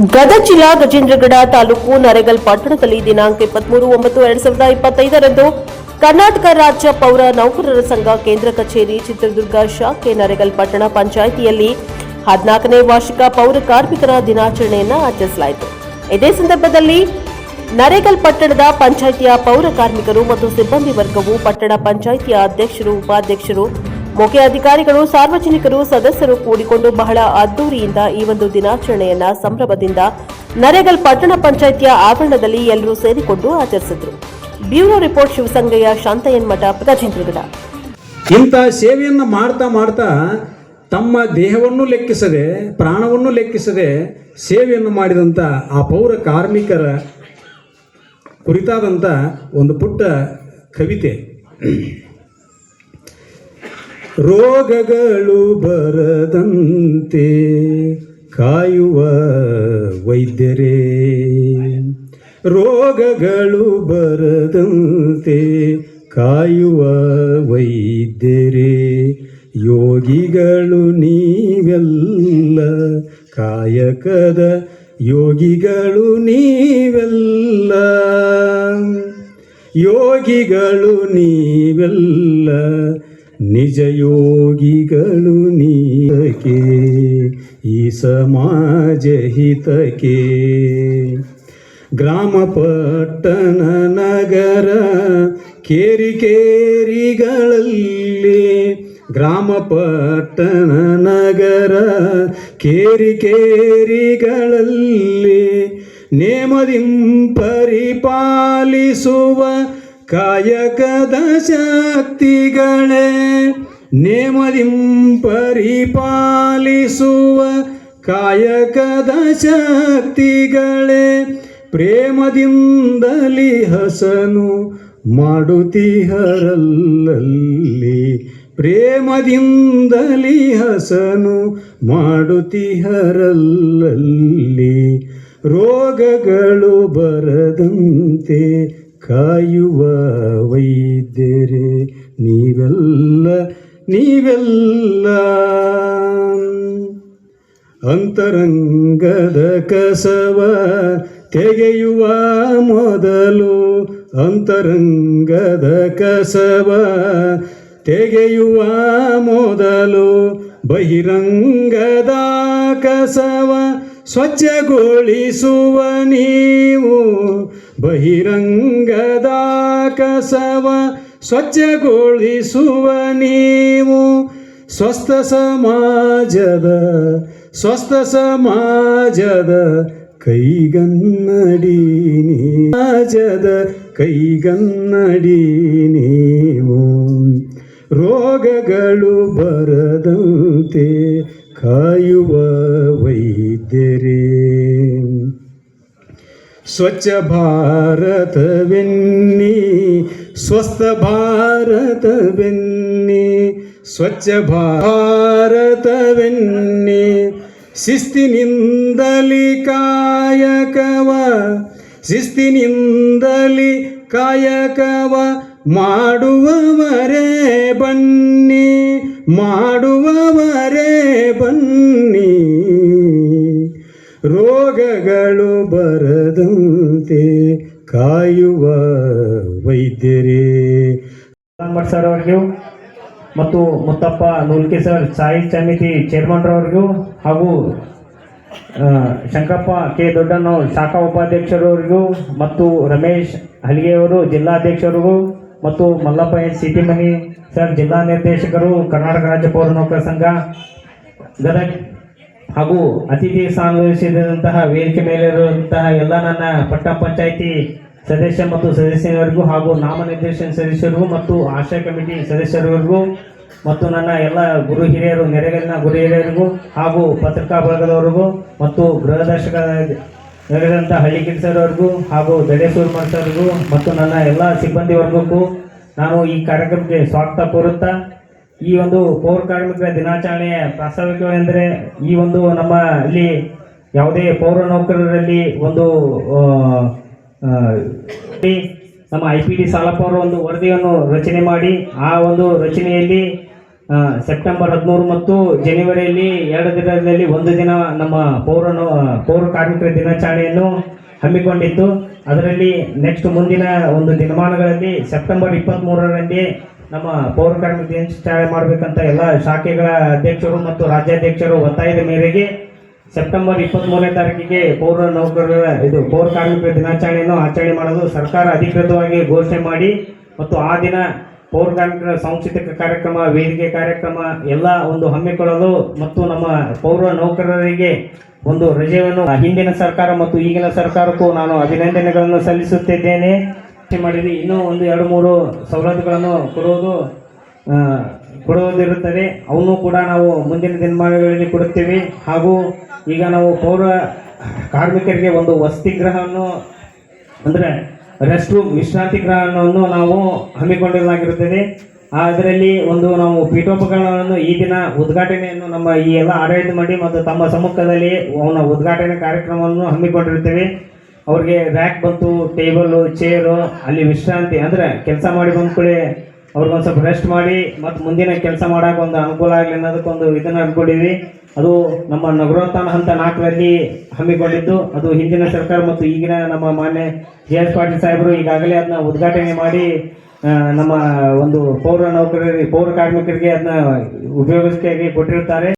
ಗದಗ ಜಿಲ್ಲಾ ಗಜೇಂದ್ರಗಡ ತಾಲೂಕು ನರೇಗಲ್ ಪಟ್ಟಣದಲ್ಲಿ ದಿನಾಂಕ ಇಪ್ಪತ್ಮೂರು, ಒಂಬತ್ತು, ಎರಡ್ ಸಾವಿರದ ಇಪ್ಪತ್ತೈದರಂದು ಕರ್ನಾಟಕ ರಾಜ್ಯ ಪೌರ ನೌಕರರ ಸಂಘ ಕೇಂದ್ರ ಕಚೇರಿ ಚಿತ್ರದುರ್ಗ ಶಾಖೆ ನರೇಗಲ್ ಪಟ್ಟಣ ಪಂಚಾಯಿತಿಯಲ್ಲಿ ಹದಿನಾಲ್ಕನೇ ವಾರ್ಷಿಕ ಪೌರ ಕಾರ್ಮಿಕರ ದಿನಾಚರಣೆಯನ್ನು ಆಚರಿಸಲಾಯಿತು. ಇದೇ ಸಂದರ್ಭದಲ್ಲಿ ನರೇಗಲ್ ಪಟ್ಟಣದ ಪಂಚಾಯಿತಿಯ ಪೌರ ಕಾರ್ಮಿಕರು ಮತ್ತು ಸಿಬ್ಬಂದಿ ವರ್ಗವು ಪಟ್ಟಣ ಪಂಚಾಯಿತಿಯ ಅಧ್ಯಕ್ಷರು, ಉಪಾಧ್ಯಕ್ಷರು ಮುಖ್ಯ ಅಧಿಕಾರಿಗಳು, ಸಾರ್ವಜನಿಕರು, ಸದಸ್ಯರು ಕೂಡಿಕೊಂಡು ಬಹಳ ಅದ್ದೂರಿಯಿಂದ ಈ ಒಂದು ದಿನಾಚರಣೆಯನ್ನ ಸಂಭ್ರಮದಿಂದ ನರೇಗಲ್ ಪಟ್ಟಣ ಪಂಚಾಯಿತಿಯ ಆವರಣದಲ್ಲಿ ಎಲ್ಲರೂ ಸೇರಿಕೊಂಡು ಆಚರಿಸಿದ್ರು. ಬ್ಯೂರೋ ರಿಪೋರ್ಟ್ ಶಿವಸಂಗಯ್ಯ, ಶಾಂತಯ್ಯನ್ ಮಠ ಗಜೇಂದ್ರಗಡ ಇಂಥ ಸೇವೆಯನ್ನು ಮಾಡ್ತಾ ಮಾಡ್ತಾ ತಮ್ಮ ದೇಹವನ್ನು ಲೆಕ್ಕಿಸದೆ, ಪ್ರಾಣವನ್ನು ಲೆಕ್ಕಿಸದೆ ಸೇವೆಯನ್ನು ಮಾಡಿದಂಥ ಆ ಪೌರ ಕಾರ್ಮಿಕರ ಕುರಿತಾದಂಥ ಒಂದು ಪುಟ್ಟ ಕವಿತೆ. ರೋಗಗಳು ಬರದಂತೆ ಕಾಯುವ ವೈದ್ಯರೇ, ರೋಗಗಳು ಬರದಂತೆ ಕಾಯುವ ವೈದ್ಯರೇ, ಯೋಗಿಗಳು ನೀವೆಲ್ಲ ಕಾಯಕದ ಯೋಗಿಗಳು ನೀವೆಲ್ಲ ಯೋಗಿಗಳು ನೀವೆಲ್ಲ ನಿಜ ಯೋಗಿಗಳು ನೀಕೆ ಈ ಸಮಾಜ ಹಿತಕ್ಕೆ ಗ್ರಾಮ ಪಟ್ಟಣ ನಗರ ಕೇರಿ ಕೇರಿಗಳಲ್ಲಿ ಗ್ರಾಮ ಪಟ್ಟಣ ನಗರ ಕೇರಿ ಕೇರಿಗಳಲ್ಲಿ ನೇಮದಿಂ ಪರಿಪಾಲಿಸುವ ಕಾಯಕದ ಶಕ್ತಿಗಳೇ ನೇಮದಿಂ ಪರಿಪಾಲಿಸುವ ಕಾಯಕದ ಶಕ್ತಿಗಳೇ ಪ್ರೇಮದಿಂದಲಿ ಹಸನು ಮಾಡುತ್ತಿಹರಲ್ಲಲ್ಲಿ ಪ್ರೇಮದಿಂದಲಿ ಹಸನು ಮಾಡುತ್ತಿಹರಲ್ಲಲ್ಲಿ ರೋಗಗಳು ಬರದಂತೆ ಕಾಯುವ ವೈದ್ಯರೆ, ನೀವೆಲ್ಲ ನೀವೆಲ್ಲ ಅಂತರಂಗದ ಕಸವ ತೆಗೆಯುವ ಮೊದಲು ಅಂತರಂಗದ ಕಸವ ತೆಗೆಯುವ ಮೊದಲು ಬಹಿರಂಗದ ಕಸವ ಸ್ವಚ್ಛಗೊಳಿಸುವ ನೀವು ಬಹಿರಂಗದ ಕಸವ ಸ್ವಚ್ಛಗೊಳಿಸುವ ನೀವು ಸ್ವಸ್ಥ ಸಮಾಜದ ಸ್ವಸ್ಥ ಸಮಾಜದ ಕೈಗನ್ನಡಿ ಸಮಾಜದ ಕೈಗನ್ನಡಿ ನೀವು. ರೋಗಗಳು ಬರದಂತೆ ಕಾಯುವ ವೈದ್ಯರೇ ಸ್ವಚ್ಛ ಭಾರತ ಭಾರತವೆನ್ನಿ ಸ್ವಸ್ಥ ಭಾರತವೆನ್ನಿ ಸ್ವಚ್ಛ ಭಾರತವೆನ್ನಿ. ಶಿಸ್ತಿನಿಂದಲಿ ಕಾಯಕವ ಶಿಸ್ತಿನಿಂದಲಿ ಕಾಯಕವ ಮಾಡುವವರೇ ವೈದ್ಯರೇ. ಸರ್ ಅವರಿಗೂ ಮತ್ತು ಮುತ್ತಪ್ಪ ನೂಲ್ಕೆ ಸರ್ ಸಾಯಿ ಸಮಿತಿ ಚೇರ್ಮನ್ ರವರಿಗೂ ಹಾಗೂ ಶಂಕರಪ್ಪ ಕೆ ದೊಡ್ಡಣ್ಣ ಶಾಖಾ ಉಪಾಧ್ಯಕ್ಷರವರಿಗೂ ಮತ್ತು ರಮೇಶ್ ಹಲಿಗೆಯವರು ಜಿಲ್ಲಾಧ್ಯಕ್ಷರಿಗೂ ಮತ್ತು ಮಲ್ಲಪ್ಪ ಎಸ್ ಸಿಟಿಮನಿ ಸರ್ ಜಿಲ್ಲಾ ನಿರ್ದೇಶಕರು ಕರ್ನಾಟಕ ರಾಜ್ಯ ಪೌರ ನೌಕರ ಸಂಘ ಗದಗ ಹಾಗೂ ಅತಿಥಿ ಸ್ಥಾನ ವಹಿಸಿದಂತಹ ವೇದಿಕೆ ಮೇಲಿರುವಂತಹ ಎಲ್ಲ ನನ್ನ ಪಟ್ಟ ಪಂಚಾಯಿತಿ ಸದಸ್ಯ ಮತ್ತು ಸದಸ್ಯರಿಗೂ ಹಾಗೂ ನಾಮನಿರ್ದೇಶನ ಸದಸ್ಯರಿಗೂ ಮತ್ತು ಆಶಯ ಕಮಿಟಿ ಸದಸ್ಯರಿಗೂ ಮತ್ತು ನನ್ನ ಎಲ್ಲ ಗುರು ಹಿರಿಯರು ನೆರೆಗಲಿನ ಗುರು ಹಿರಿಯರಿಗೂ ಹಾಗೂ ಪತ್ರಿಕಾ ಬಳಗದವರಿಗೂ ಮತ್ತು ಗೃಹದರ್ಶಕ ನೆರೆದಂಥ ಹಳ್ಳಿ ಕೆಲಸದವರೆಗೂ ಹಾಗೂ ದಡೇಶ್ವರ್ ಸರ್ಗೂ ಮತ್ತು ನನ್ನ ಎಲ್ಲ ಸಿಬ್ಬಂದಿ ವರ್ಗಕ್ಕೂ ನಾನು ಈ ಕಾರ್ಯಕ್ರಮಕ್ಕೆ ಸ್ವಾಗತ ಕೋರುತ್ತಾ, ಈ ಒಂದು ಪೌರ ಕಾರ್ಮಿಕರ ದಿನಾಚರಣೆಯ ಪ್ರಾಸ್ತಾವಿಕವೆಂದರೆ ಈ ಒಂದು ನಮ್ಮ ಇಲ್ಲಿ ಯಾವುದೇ ಪೌರ ನೌಕರರಲ್ಲಿ ಒಂದು ನಮ್ಮ ಐ ಪಿ ಡಿ ಸಾಲಪ್ಪ ಅವರ ಒಂದು ವರದಿಯನ್ನು ರಚನೆ ಮಾಡಿ, ಆ ಒಂದು ರಚನೆಯಲ್ಲಿ ಸೆಪ್ಟೆಂಬರ್ ಹದಿಮೂರು ಮತ್ತು ಜನವರಿಯಲ್ಲಿ ಎರಡು ದಿನದಲ್ಲಿ ಒಂದು ದಿನ ನಮ್ಮ ಪೌರನು, ಪೌರ ಕಾರ್ಮಿಕರ ದಿನಾಚರಣೆಯನ್ನು ಹಮ್ಮಿಕೊಂಡಿತ್ತು. ಅದರಲ್ಲಿ ನೆಕ್ಸ್ಟ್ ಮುಂದಿನ ಒಂದು ದಿನಮಾನಗಳಲ್ಲಿ ಸೆಪ್ಟೆಂಬರ್ ಇಪ್ಪತ್ತ್ ಮೂರರಲ್ಲಿ ನಮ್ಮ ಪೌರ ಕಾರ್ಮಿಕ ದಿನಾಚರಣೆ ಮಾಡಬೇಕಂತ ಎಲ್ಲ ಶಾಖೆಗಳ ಅಧ್ಯಕ್ಷರು ಮತ್ತು ರಾಜ್ಯಾಧ್ಯಕ್ಷರು ಒತ್ತಾಯದ ಮೇರೆಗೆ ಸೆಪ್ಟೆಂಬರ್ ಇಪ್ಪತ್ತ್ ಮೂರನೇ ತಾರೀಕಿಗೆ ಪೌರ ನೌಕರರ, ಇದು ಪೌರ ಕಾರ್ಮಿಕರ ದಿನಾಚರಣೆಯನ್ನು ಆಚರಣೆ ಮಾಡಲು ಸರ್ಕಾರ ಅಧಿಕೃತವಾಗಿ ಘೋಷಣೆ ಮಾಡಿ ಮತ್ತು ಆ ದಿನ ಪೌರ ಕಾರ್ಮಿಕರ ಸಾಂಸ್ಕೃತಿಕ ಕಾರ್ಯಕ್ರಮ, ವೇದಿಕೆ ಕಾರ್ಯಕ್ರಮ, ಎಲ್ಲ ಒಂದು ಹಮ್ಮಿಕೊಳ್ಳಲು ಮತ್ತು ನಮ್ಮ ಪೌರ ನೌಕರರಿಗೆ ಒಂದು ರಜೆಯನ್ನು ಹಿಂದಿನ ಸರ್ಕಾರ ಮತ್ತು ಈಗಿನ ಸರ್ಕಾರಕ್ಕೂ ನಾನು ಅಭಿನಂದನೆಗಳನ್ನು ಸಲ್ಲಿಸುತ್ತಿದ್ದೇನೆ. ಮಾಡಿದ್ವಿ ಇನ್ನೂ ಒಂದು ಎರಡು ಮೂರು ಸವಲತ್ತುಗಳನ್ನು ಕೊಡುವುದು ಕೊಡುವುದಿರುತ್ತದೆ. ಅವನ್ನೂ ಕೂಡ ನಾವು ಮುಂದಿನ ದಿನಮಾನಗಳಲ್ಲಿ ಕೊಡುತ್ತೇವೆ. ಹಾಗೂ ಈಗ ನಾವು ಪೌರ ಕಾರ್ಮಿಕರಿಗೆ ಒಂದು ವಸತಿ ಗೃಹವನ್ನು, ಅಂದರೆ ರೆಸ್ಟ್ ರೂಮ್ ವಿಶ್ರಾಂತಿ ಗೃಹವನ್ನು ನಾವು ಹಮ್ಮಿಕೊಂಡಿರಲಾಗಿರುತ್ತದೆ. ಅದರಲ್ಲಿ ಒಂದು ನಾವು ಪೀಠೋಪಕರಣವನ್ನು ಈ ದಿನ ಉದ್ಘಾಟನೆಯನ್ನು ನಮ್ಮ ಈ ಎಲ್ಲ ಆಡಳಿತ ಮಾಡಿ ಮತ್ತು ತಮ್ಮ ಸಮ್ಮುಖದಲ್ಲಿ ಅವನ ಉದ್ಘಾಟನೆ ಕಾರ್ಯಕ್ರಮವನ್ನು ಹಮ್ಮಿಕೊಂಡಿರುತ್ತೇವೆ. ಅವ್ರಿಗೆ ರ್ಯಾಕ್ ಬಂತು ಟೇಬಲು ಚೇರು ಅಲ್ಲಿ ವಿಶ್ರಾಂತಿ, ಅಂದರೆ ಕೆಲಸ ಮಾಡಿ ಬಂದ ಕೂಡಲೇ ಅವ್ರಿಗೊಂದು ಸ್ವಲ್ಪ ರೆಸ್ಟ್ ಮಾಡಿ, ಮತ್ತು ಮುಂದಿನ ಕೆಲಸ ಮಾಡೋಕೆ ಒಂದು ಅನುಕೂಲ ಆಗಲಿ ಅನ್ನೋದಕ್ಕೊಂದು ಇದನ್ನು ಅನ್ಕೊಂಡಿದ್ವಿ. ಅದು ನಮ್ಮ ನಗರೋತ್ಥಾನ ಹಂತ ನಾಲ್ಕರಲ್ಲಿ ಹಮ್ಮಿಕೊಂಡಿದ್ದು. ಅದು ಹಿಂದಿನ ಸರ್ಕಾರ ಮತ್ತು ಈಗಿನ ನಮ್ಮ ಮಾನ್ಯ ಜಿ ಎಸ್ ಪಾಟೀಲ್ ಸಾಹೇಬರು ಈಗಾಗಲೇ ಅದನ್ನ ಉದ್ಘಾಟನೆ ಮಾಡಿ ನಮ್ಮ ಒಂದು ಪೌರ ನೌಕರರಿಗೆ, ಪೌರ ಕಾರ್ಮಿಕರಿಗೆ ಅದನ್ನ ಉಪಯೋಗಿಸ್ಕೆ ಕೊಟ್ಟಿರ್ತಾರೆ